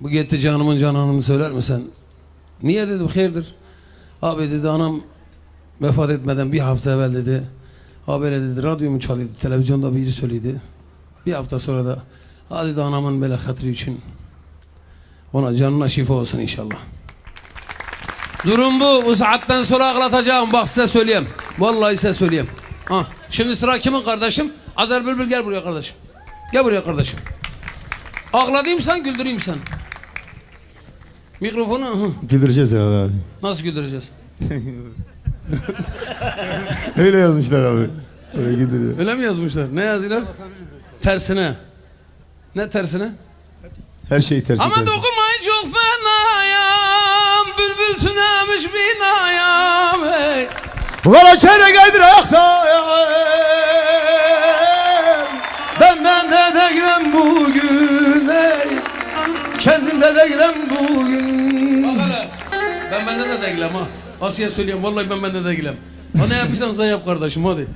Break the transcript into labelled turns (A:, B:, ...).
A: Bu gitti canımın cananını söyler misin? Niye dedim hayırdır? Abi dedi anam vefat etmeden bir hafta evvel dedi. Habere dedi radyomu çalıyordu. Televizyonda biri söyledi. Bir hafta sonra da hadi de anamın böyle hatırı için ona canına şifa olsun inşallah. Durum bu. Bu saatten sonra ağlatacağım. Bak size söyleyeyim. Vallahi size söyleyeyim. Ha. Şimdi sıra kimin kardeşim? Azer Bülbül gel buraya kardeşim. Gel buraya kardeşim. Ağladayım sen güldüreyim sen. Mikrofonu hı.
B: Güldüreceğiz herhalde abi.
A: nasıl güldüreceğiz?
B: Öyle yazmışlar abi. Öyle güldürüyor.
A: Öyle mi yazmışlar? Ne yazıyorlar? Tersine. Ne tersine?
B: Her şey tersi
A: Ama
B: tersi.
A: dokunmayın çok fenayam. Bülbül tünemiş binayam. Hey.
B: Valla çene geldir ayakta Ben Kendimde değilim bugün
A: Bak. Ben bende de değilim ha. Asiye söyleyeyim vallahi ben bende de değilim. Ha ne yapıyorsan sen yap kardeşim hadi.